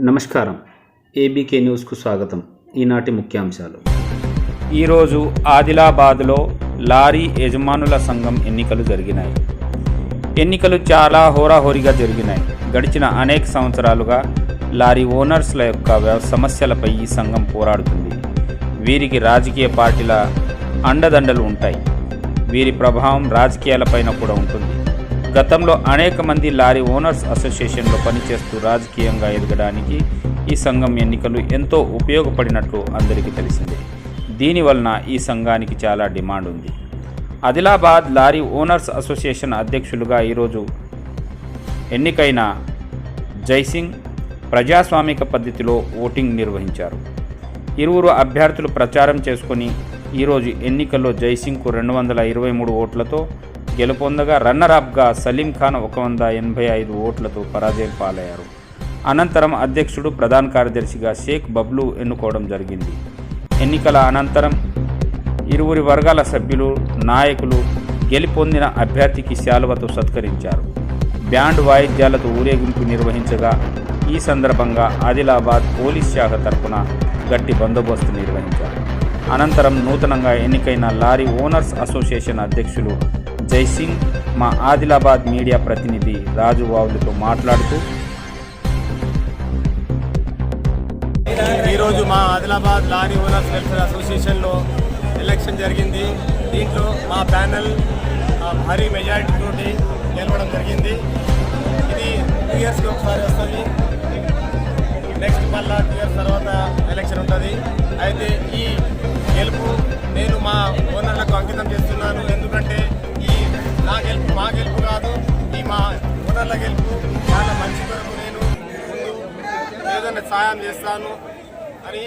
నమస్కారం. ఏబీకే న్యూస్కు స్వాగతం. ఈనాటి ముఖ్యాంశాలు. ఈరోజు ఆదిలాబాద్లో లారీ యజమానుల సంఘం ఎన్నికలు జరిగినాయి. ఎన్నికలు చాలా హోరాహోరీగా జరిగినాయి. గడిచిన అనేక సంవత్సరాలుగా లారీ ఓనర్స్ల యొక్క సమస్యలపై ఈ సంఘం పోరాడుతుంది. వీరికి రాజకీయ పార్టీల అండదండలు ఉంటాయి. వీరి ప్రభావం రాజకీయాలపైన కూడా ఉంటుంది. గతంలో అనేక మంది లారీ ఓనర్స్ అసోసియేషన్లో పనిచేస్తూ రాజకీయంగా ఎదగడానికి ఈ సంఘం ఎన్నికలు ఎంతో ఉపయోగపడినట్లు అందరికీ తెలిసిందే. దీనివలన ఈ సంఘానికి చాలా డిమాండ్ ఉంది. ఆదిలాబాద్ లారీ ఓనర్స్ అసోసియేషన్ అధ్యక్షులుగా ఈరోజు ఎన్నికైన జైసింగ్ ప్రజాస్వామిక పద్ధతిలో ఓటింగ్ నిర్వహించారు. ఇరువురు అభ్యర్థులు ప్రచారం చేసుకుని ఈరోజు ఎన్నికల్లో జైసింగ్కు రెండు వందల ఇరవై మూడు ఓట్లతో గెలుపొందగా రన్నర్ అప్గా సలీం ఖాన్ ఒక వంద ఎనభై ఐదు ఓట్లతో పరాజయం పాలయ్యారు అనంతరం అధ్యక్షుడు ప్రధాన కార్యదర్శిగా షేక్ బబ్లు ఎన్నుకోవడం జరిగింది. ఎన్నికల అనంతరం ఇరువురి వర్గాల సభ్యులు నాయకులు గెలుపొందిన అభ్యర్థికి శాలువతో సత్కరించారు. బ్యాండ్ వాయిద్యాలతో ఊరేగింపు నిర్వహించగా ఈ సందర్భంగా ఆదిలాబాద్ పోలీస్ శాఖ తరఫున గట్టి బందోబస్తు నిర్వహించారు. అనంతరం నూతనంగా ఎన్నికైన లారీ ఓనర్స్ అసోసియేషన్ అధ్యక్షులు జైసింగ్ మా ఆదిలాబాద్ మీడియా ప్రతినిధి రాజు వావులతో మాట్లాడుతూ ఈరోజు మా ఆదిలాబాద్ లారీ ఓనర్స్ వెల్ఫేర్ అసోసియేషన్లో ఎలక్షన్ జరిగింది. దీంట్లో మా ప్యానెల్ భారీ మెజారిటీ తోటి గెలవడం జరిగింది. ఇది టూ ఇయర్స్కి ఒకసారి వస్తుంది. నెక్స్ట్ మళ్ళా టూ ఇయర్స్ తర్వాత సాయం చేస్తాను. అని